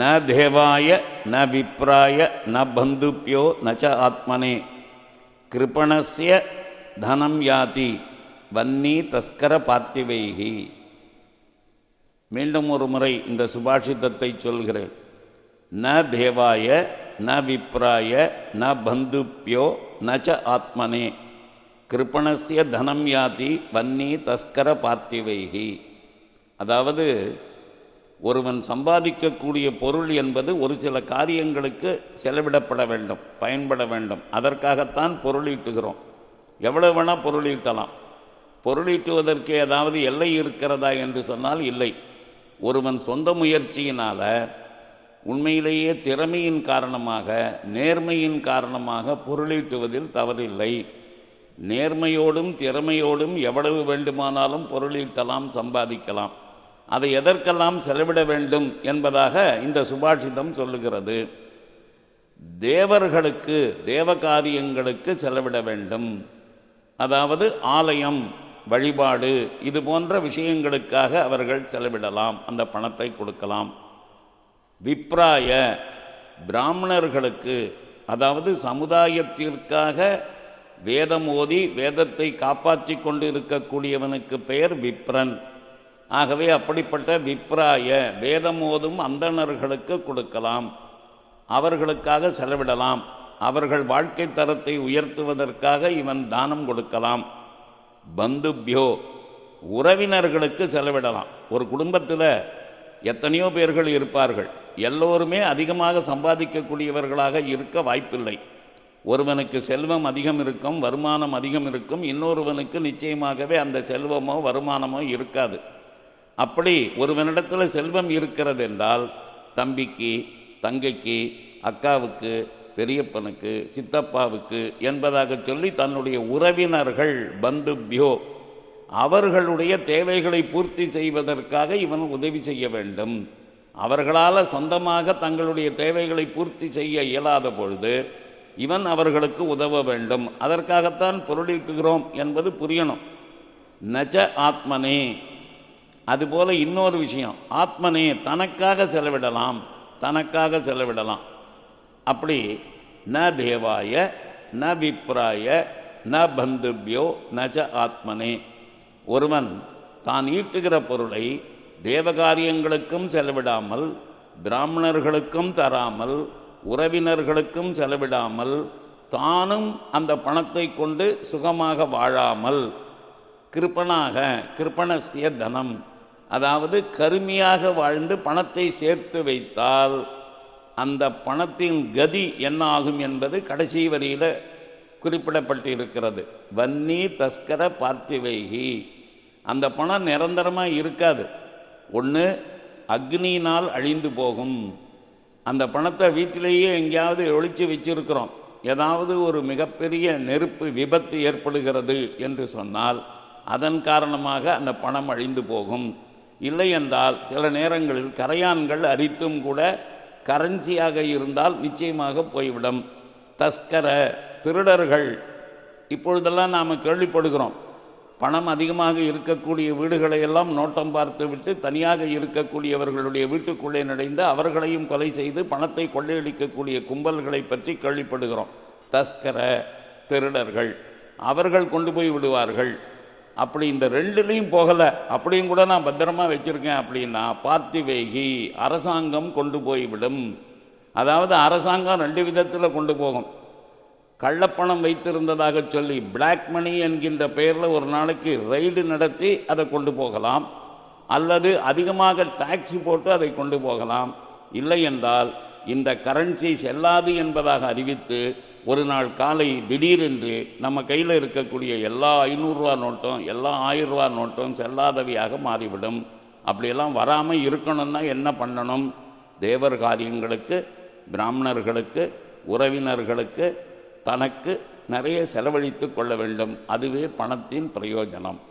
ந தேவாய ந விப்ராய ந பந்துப்பியோ நச்ச ஆத்மனே கிருபணஸ்ய தனம் யாதி வன்னி தஸ்கர பார்த்திவைகி மீண்டும் ஒரு முறை இந்த சுபாஷிதத்தை சொல்கிறேன். ந தேவாய ந விப்ராய ந பந்துப்பியோ நச்ச ஆத்மனே கிருப்பணஸ்ய தனம் யாதி வன்னி தஸ்கர பார்த்திவைகி அதாவது ஒருவன் சம்பாதிக்கக்கூடிய பொருள் என்பது ஒரு சில காரியங்களுக்கு செலவிடப்பட வேண்டும் பயன்பட வேண்டும். அதற்காகத்தான் பொருளீட்டுகிறோம். எவ்வளவு வேணால் பொருளீட்டலாம். பொருளீட்டுவதற்கு ஏதாவது எல்லை இருக்கிறதா என்று சொன்னால் இல்லை. ஒருவன் சொந்த முயற்சியினால் உண்மையிலேயே திறமையின் காரணமாக நேர்மையின் காரணமாக பொருளீட்டுவதில் தவறில்லை. நேர்மையோடும் திறமையோடும் எவ்வளவு வேண்டுமானாலும் பொருளீட்டலாம் சம்பாதிக்கலாம். அதை எதற்கெல்லாம் செலவிட வேண்டும் என்பதாக இந்த சுபாஷிதம் சொல்லுகிறது. தேவர்களுக்கு தேவகாரியங்களுக்கு செலவிட வேண்டும். அதாவது ஆலயம் வழிபாடு இது போன்ற விஷயங்களுக்காக அவர்கள் செலவிடலாம் அந்த பணத்தை கொடுக்கலாம். விப்ராய பிராமணர்களுக்கு அதாவது சமுதாயத்திற்காக வேதம் ஓதி வேதத்தை காப்பாற்றி கொண்டு இருக்கக்கூடியவனுக்கு பெயர் விப்ரன். ஆகவே அப்படிப்பட்ட விப்ராய வேதமோதும் அந்தணர்களுக்கு கொடுக்கலாம். அவர்களுக்காக செலவிடலாம். அவர்கள் வாழ்க்கை தரத்தை உயர்த்துவதற்காக இவன் தானம் கொடுக்கலாம். பந்துப்யோ உறவினர்களுக்கு செலவிடலாம். ஒரு குடும்பத்தில் எத்தனையோ பேர்கள் இருப்பார்கள். எல்லோருமே அதிகமாக சம்பாதிக்கக்கூடியவர்களாக இருக்க வாய்ப்பில்லை. ஒருவனுக்கு செல்வம் அதிகம் இருக்கும் வருமானம் அதிகம் இருக்கும். இன்னொருவனுக்கு நிச்சயமாகவே அந்த செல்வமோ வருமானமோ இருக்காது. அப்படி ஒருவனிடத்தில் செல்வம் இருக்கிறது என்றால் தம்பிக்கு தங்கைக்கு அக்காவுக்கு பெரியப்பனுக்கு சித்தப்பாவுக்கு என்பதாக சொல்லி தன்னுடைய உறவினர்கள் பந்துபியோ அவர்களுடைய தேவைகளை பூர்த்தி செய்வதற்காக இவன் உதவி செய்ய வேண்டும். அவர்களால் சொந்தமாக தங்களுடைய தேவைகளை பூர்த்தி செய்ய இயலாத பொழுது இவன் அவர்களுக்கு உதவ வேண்டும். அதற்காகத்தான் பொருளீட்டுகிறோம் என்பது புரியணும். நச்ச ஆத்மனே. அதுபோல் இன்னொரு விஷயம் ஆத்மனே தனக்காக செலவிடலாம் தனக்காக செலவிடலாம். அப்படி ந தேவாய ந விப்ராய ந பந்துபியோ நச்ச ஆத்மனே. ஒருவன் தான் ஈட்டுகிற பொருளை தேவகாரியங்களுக்கும் செலவிடாமல் பிராமணர்களுக்கும் தராமல் உறவினர்களுக்கும் செலவிடாமல் தானும் அந்த பணத்தை கொண்டு சுகமாக வாழாமல் கிருப்பனாக கிருப்பணசிய தனம் அதாவது கருமையாக வாழ்ந்து பணத்தை சேர்த்து வைத்தால் அந்த பணத்தின் கதி என்ன ஆகும் என்பது கடைசி வரியில் குறிப்பிடப்பட்டிருக்கிறது. வன்னி தஸ்கர பார்த்திவைகி. அந்த பணம் நிரந்தரமாக இருக்காது. ஒன்று அக்னியினால் அழிந்து போகும். அந்த பணத்தை வீட்டிலேயே எங்கேயாவது ஒழித்து வச்சிருக்கிறோம். ஏதாவது ஒரு மிகப்பெரிய நெருப்பு விபத்து ஏற்படுகிறது என்று சொன்னால் அதன் காரணமாக அந்த பணம் அழிந்து போகும். இல்லை என்றால் சில நேரங்களில் கரையான்கள் அரித்தும் கூட கரன்சியாக இருந்தால் நிச்சயமாக போய்விடும். தஸ்கர திருடர்கள் இப்பொழுதெல்லாம் நாம் கேள்விப்படுகிறோம். பணம் அதிகமாக இருக்கக்கூடிய வீடுகளை எல்லாம் நோட்டம் பார்த்து விட்டு தனியாக இருக்கக்கூடியவர்களுடைய வீட்டுக்குள்ளே நுழைந்து அவர்களையும் கொலை செய்து பணத்தை கொள்ளையடிக்கக்கூடிய கும்பல்களை பற்றி கேள்விப்படுகிறோம். தஸ்கர திருடர்கள் அவர்கள் கொண்டு போய் விடுவார்கள். அப்படி இந்த ரெண்டுலேயும் போகலை அப்படியும் கூட நான் பத்திரமா வச்சுருக்கேன் அப்படின்னா பார்த்திவேகி அரசாங்கம் கொண்டு போய்விடும். அதாவது அரசாங்கம் ரெண்டு விதத்தில் கொண்டு போகும். கள்ளப்பணம் வைத்திருந்ததாக சொல்லி பிளாக் மணி என்கின்ற பெயரில் ஒரு நாளைக்கு ரைடு நடத்தி அதை கொண்டு போகலாம். அல்லது அதிகமாக டாக்ஸி போட்டு அதை கொண்டு போகலாம். இல்லை என்றால் இந்த கரன்சி செல்லாது என்பதாக அறிவித்து ஒரு நாள் காலை திடீரென்று நம்ம கையில் இருக்கக்கூடிய எல்லா ஐநூறுரூவா நோட்டும் எல்லா ஆயிரரூவா நோட்டும் செல்லாதவையாக மாறிவிடும். அப்படியெல்லாம் வராமல் இருக்கணும்னா என்ன பண்ணணும்? தேவர் காரியங்களுக்கு பிராமணர்களுக்கு உறவினர்களுக்கு தனக்கு நிறைய செலவழித்து கொள்ள வேண்டும். அதுவே பணத்தின் பிரயோஜனம்.